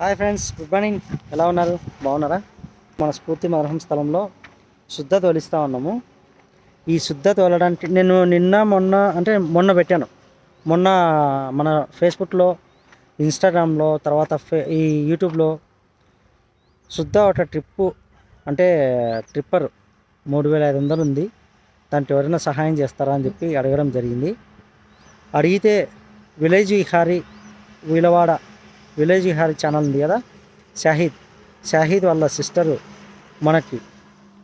Hi friends good morning. ఎలా ఉన్నారు? బాగున్నారా? మన స్ఫూర్తి మరహం స్థలంలో శుద్ధ తోలిస్తూ ఉన్నాము. ఈ శుద్ధ తోలడానికి నేను నిన్న మొన్న అంటే మొన్న పెట్టాను. మొన్న మన ఫేస్బుక్లో ఇన్స్టాగ్రామ్లో తర్వాత ఫే ఈ యూట్యూబ్లో శుద్ధ ఒక ట్రిప్పు అంటే ట్రిప్పర్ మూడు వేల ఐదు వందలు ఉంది. దానికి ఎవరైనా సహాయం చేస్తారా అని చెప్పి అడగడం జరిగింది. అడిగితే విలేజ్ విహారీ వీలవాడ విలేజ్ విహారీ ఛానల్ ఉంది కదా? షాహిద్. షాహిద్ వాళ్ళ సిస్టరు మనకి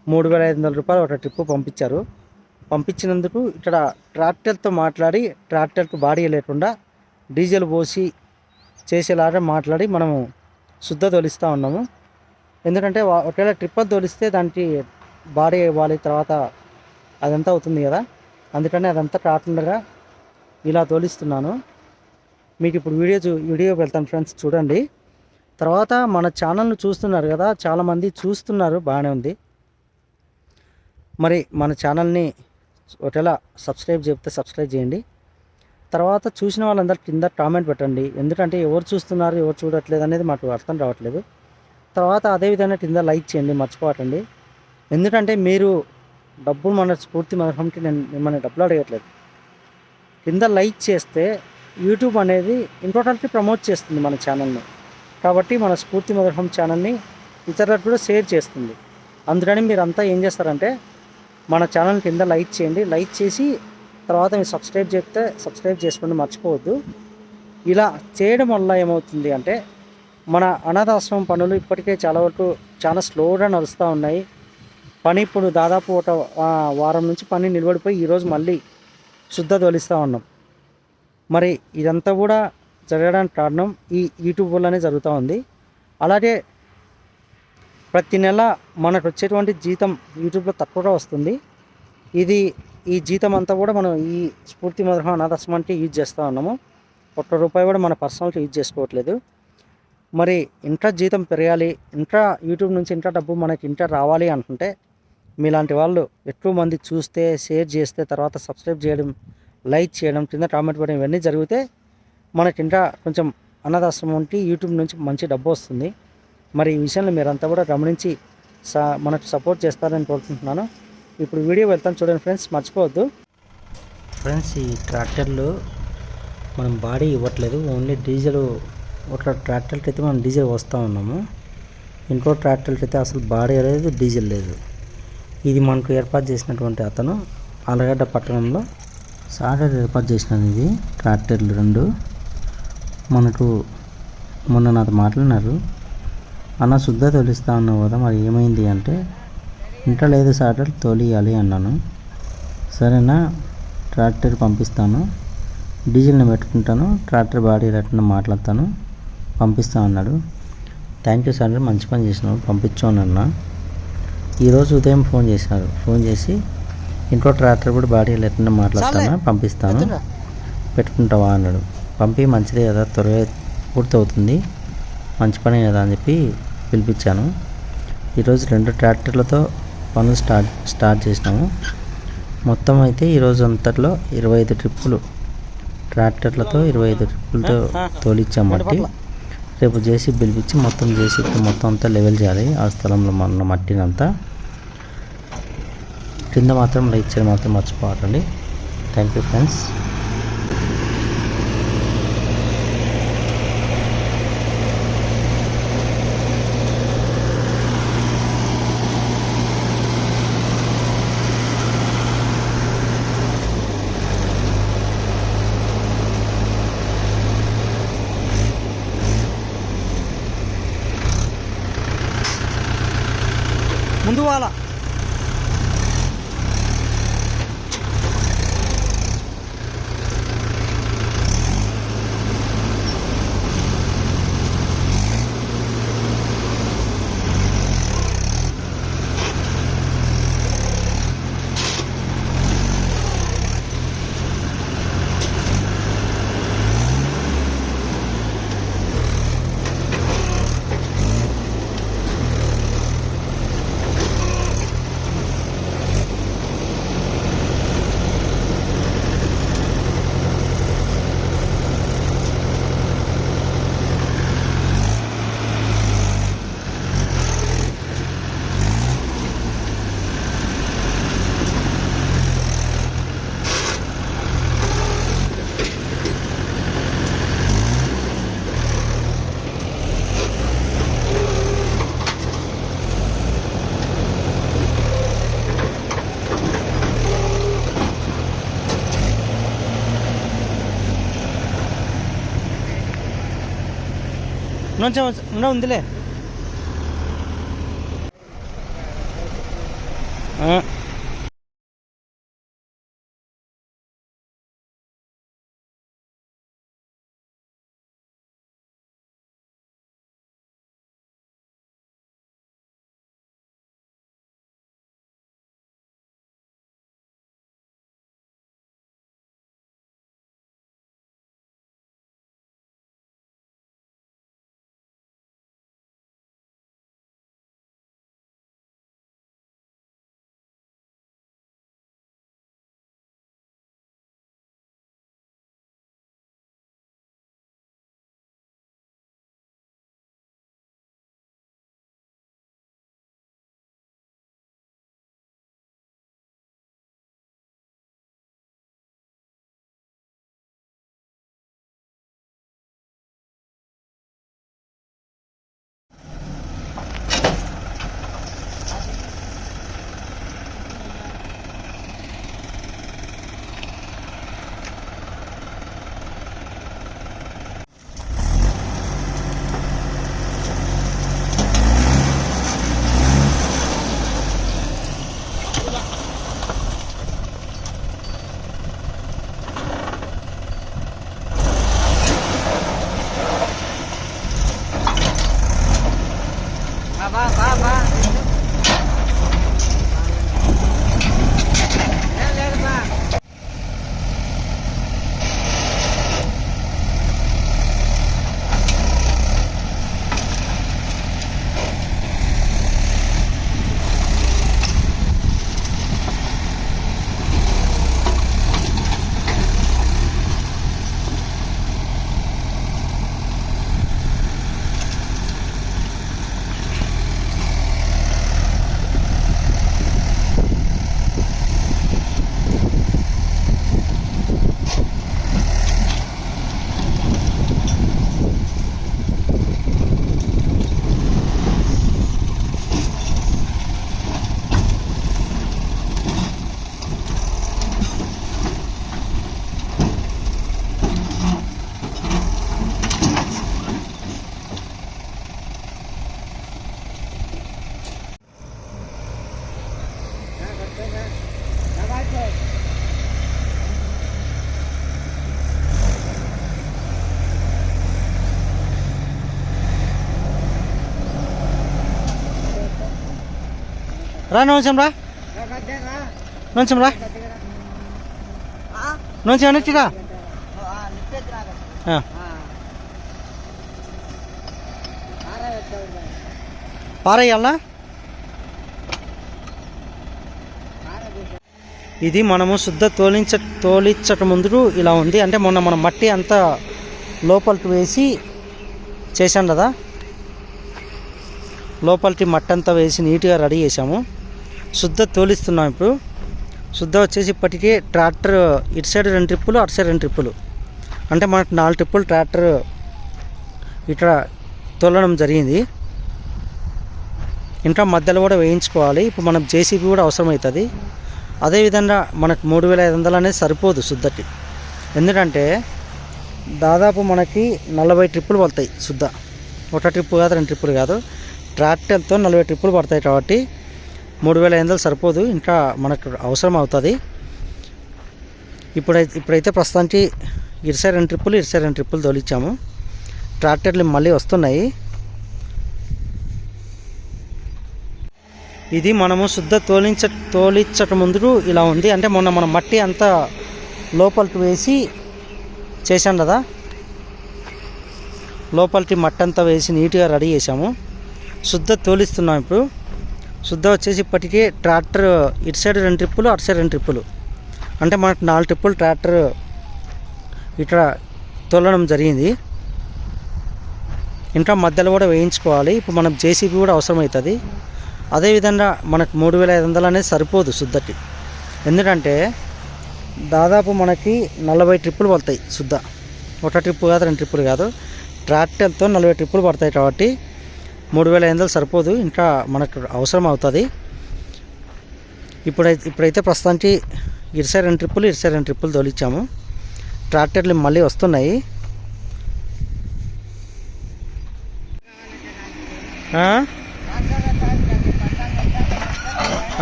మూడు వేల ఐదు వందల రూపాయలు ఒక ట్రిప్ పంపించారు. పంపించినందుకు ఇక్కడ ట్రాక్టర్తో మాట్లాడి ట్రాక్టర్కు బాడీ లేకుండా డీజిల్ పోసి చేసేలాగా మాట్లాడి మనము శుద్ధ తోలిస్తూ ఉన్నాము. ఎందుకంటే ఒకవేళ ట్రిప్పర్ తోలిస్తే దానికి బాడీ ఇవ్వాలి తర్వాత అదంతా అవుతుంది కదా? అందుకని అదంతా కాకుండా ఇలా తోలిస్తున్నాను. మీకు ఇప్పుడు వీడియో వీడియో వెళ్తాను ఫ్రెండ్స్ చూడండి. తర్వాత మన ఛానల్ను చూస్తున్నారు కదా చాలామంది చూస్తున్నారు బాగానే ఉంది. మరి మన ఛానల్ని ఒకవేళ సబ్స్క్రైబ్ చెప్తే సబ్స్క్రైబ్ చేయండి. తర్వాత చూసిన వాళ్ళందరూ కింద కామెంట్ పెట్టండి. ఎందుకంటే ఎవరు చూస్తున్నారు ఎవరు చూడట్లేదు అనేది మాకు అర్థం రావట్లేదు. తర్వాత అదేవిధంగా కింద లైక్ చేయండి మర్చిపోవటండి ఎందుకంటే మీరు డబ్బులు మన స్ఫూర్తి మరహంకి నేను మిమ్మల్ని డబ్బులు అడగట్లేదు. కింద లైక్ చేస్తే యూట్యూబ్ అనేది ఇంపార్టెంట్లీ ప్రమోట్ చేస్తుంది మన ఛానల్ని. కాబట్టి మన స్ఫూర్తి మధురం ఛానల్ని ఇతరులకు కూడా షేర్ చేస్తుంది. అందుకని మీరంతా ఏం చేస్తారంటే మన ఛానల్ కింద లైక్ చేయండి. లైక్ చేసి తర్వాత మీరు సబ్స్క్రైబ్ చేస్తే సబ్స్క్రైబ్ చేసుకోండి మర్చిపోవద్దు. ఇలా చేయడం వల్ల ఏమవుతుంది అంటే మన అనాథాశ్రమం పనులు ఇప్పటికే చాలా వరకు చాలా స్లోగా నడుస్తూ ఉన్నాయి. పని ఇప్పుడు దాదాపు ఒక వారం నుంచి పని నిలబడిపోయి ఈరోజు మళ్ళీ శుద్ధ తోలిస్తూ ఉన్నాం. మరి ఇదంతా కూడా జరగడానికి కారణం ఈ యూట్యూబ్ వల్లనే జరుగుతూ ఉంది. అలాగే ప్రతి నెల మనకు వచ్చేటువంటి జీతం యూట్యూబ్లో తక్కువగా వస్తుంది. ఇది ఈ జీతం అంతా కూడా మనం ఈ స్ఫూర్తి మధురం అనాథాశ్రమానికి యూజ్ చేస్తూ ఉన్నాము. ఒక్క రూపాయి కూడా మన పర్సనల్కి యూజ్ చేసుకోవట్లేదు. మరి ఇంకా జీతం పెరగాలి ఇంకా యూట్యూబ్ నుంచి ఇంకా డబ్బు మనకి ఇంకా రావాలి అనుకుంటే మీలాంటి వాళ్ళు ఎక్కువ మంది చూస్తే షేర్ చేస్తే తర్వాత సబ్స్క్రైబ్ చేయడం లైక్ చేయడం కింద కామెంట్ పెట్టడం ఇవన్నీ జరిగితే మనకి ఇంకా కొంచెం అన్నదాశ్రమంకి యూట్యూబ్ నుంచి మంచి డబ్బు వస్తుంది. మరి ఈ విషయంలో మీరంతా కూడా గమనించి సా మనకు సపోర్ట్ చేస్తారని కోరుకుంటున్నాను. ఇప్పుడు వీడియో వెళ్తాను చూడండి ఫ్రెండ్స్ మర్చిపోవద్దు. ఫ్రెండ్స్ ఈ ట్రాక్టర్లు మనం బాడీ ఇవ్వట్లేదు. ఓన్లీ డీజిల్ ఒక ట్రాక్టర్కి అయితే మనం డీజిల్ వస్తూ ఉన్నాము. ఇంకో ట్రాక్టర్కి అయితే అసలు బాడీ లేదు డీజిల్ లేదు. ఇది మనకు ఏర్పాటు చేసినటువంటి అతను ఆలగడ్డ పట్టణంలో సాటర్డే ఏర్పాటు చేసినాను ఇది ట్రాక్టర్లు రెండు. మనకు మొన్న నాతో మాట్లాడినారు. అన్న శుద్ధ తొలిస్తా ఉన్నావు కదా మరి ఏమైంది అంటే ఇంట్లో లేదు సాటర్ తొలియాలి అన్నాను. సరేనా ట్రాక్టర్ పంపిస్తాను. డీజిల్ని పెట్టుకుంటాను ట్రాక్టర్ బాడీ రిటర్న్ మాట్లాడతాను. పంపిస్తా అన్నాడు. థ్యాంక్ యూ సార్ మంచి పని చేసినావు పంపించాను అన్న. ఈరోజు ఉదయం ఫోన్ చేశారు ఫోన్ చేసి ఇంకో ట్రాక్టర్ కూడా బాడీ రిటర్న్ మాట్లాడతాను? పంపిస్తాను. పెట్టుకుంటావా అన్నాడు. పంపి మంచిదే కదా త్వరగా పూర్తవుతుంది. మంచి పని కదా అని చెప్పి పిలిపించాను. ఈరోజు రెండు ట్రాక్టర్లతో పనులు స్టార్ట్ స్టార్ట్ చేసినాము. మొత్తం అయితే ఈరోజు అంతట్లో ఇరవై ఐదు ట్రిప్పులు. ట్రాక్టర్లతో ఇరవై ఐదు ట్రిప్పులతో తోలిచ్చాం మట్టి. రేపు జేసీ పిలిపించి మొత్తం జేసీ మొత్తం అంతా లెవెల్ చేయాలి. ఆ స్థలంలో మన మట్టినంతా. కింద మాత్రం లైక్ చేయడం మాత్రం మర్చిపోకండి. థ్యాంక్ యూ ఫ్రెండ్స్ ముందు వాళ్ళ నుంచే ఉండ ఉందిలే. రా నుంచం రా. నుంచం రా. నుంచం వెనక్కిరా పారేయాలనా ఇది మనము శుద్ధ తోలించ తోలించట ముందు ఇలా ఉంది. అంటే మొన్న మనం మట్టి అంతా లోపలికి వేసి చేశాం కదా? లోపలికి మట్టి అంతా వేసి నీట్గా రెడీ చేసాము శుద్ధ తోలిస్తున్నాం ఇప్పుడు. శుద్ధ వచ్చేసి ఇప్పటికే ట్రాక్టర్ ఇటు సైడ్ రెండు ట్రిప్పులు అటు సైడ్ రెండు ట్రిప్పులు. అంటే మనకు నాలుగు ట్రిప్పులు ట్రాక్టర్ ఇక్కడ తోలడం జరిగింది. ఇంకా మధ్యలో కూడా వేయించుకోవాలి. ఇప్పుడు మనం జేసీబీ కూడా అవసరం అవుతుంది అదేవిధంగా మనకు మూడు వేల ఐదు వందలు అనేది సరిపోదు శుద్ధకి. ఎందుకంటే దాదాపు మనకి నలభై ట్రిప్పులు పడతాయి శుద్ధ. ఒక ట్రిప్పు కాదు రెండు ట్రిప్పులు కాదు. ట్రాక్టర్తో నలభై ట్రిప్పులు పడతాయి కాబట్టి మూడు వేల ఐదు వందలు సరిపోదు ఇంకా మనకు అవసరం అవుతుంది ఇప్పుడైతే ఇప్పుడైతే ప్రస్తుతానికి ఇటు రెండు ట్రిప్పులు ఇరుసై రెండు ట్రిప్పులు తోలిచ్చాము. ట్రాక్టర్లు మళ్ళీ వస్తున్నాయి. ఇది మనము శుద్ధ తోలించ తోలించట ముందు ఇలా ఉంది. అంటే మొన్న మనం మట్టి అంతా లోపలికి వేసి చేశాం కదా? లోపలికి మట్టి అంతా వేసి నీట్గా రెడీ చేసాము శుద్ధ తోలిస్తున్నాం ఇప్పుడు. శుద్ధ వచ్చేసి ఇప్పటికే ట్రాక్టర్ ఇటు సైడ్ రెండు ట్రిప్పులు అటు సైడ్ రెండు ట్రిప్పులు. అంటే మనకు నాలుగు ట్రిప్పులు ట్రాక్టర్ ఇక్కడ తోలడం జరిగింది. ఇంకా మధ్యలో కూడా వేయించుకోవాలి. ఇప్పుడు మనం జేసీబీ కూడా అవసరం అవుతుంది అదేవిధంగా మనకు మూడు వేల ఐదు వందలు అనేది సరిపోదు శుద్ధకి. ఎందుకంటే దాదాపు మనకి నలభై ట్రిప్పులు పడతాయి శుద్ధ. ఒక ట్రిప్పు కాదు రెండు ట్రిప్పులు కాదు. ట్రాక్టర్తో నలభై ట్రిప్పులు పడతాయి కాబట్టి మూడు వేల ఐదు వందలు సరిపోదు ఇంకా మనకు అవసరం అవుతుంది ఇప్పుడైతే ఇప్పుడైతే ప్రస్తుతానికి ఇటు రెండు ట్రిప్పులు ఇరుసై రెండు ట్రిప్పులు తోలిచ్చాము. ట్రాక్టర్లు మళ్ళీ వస్తున్నాయి.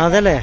అదేలే.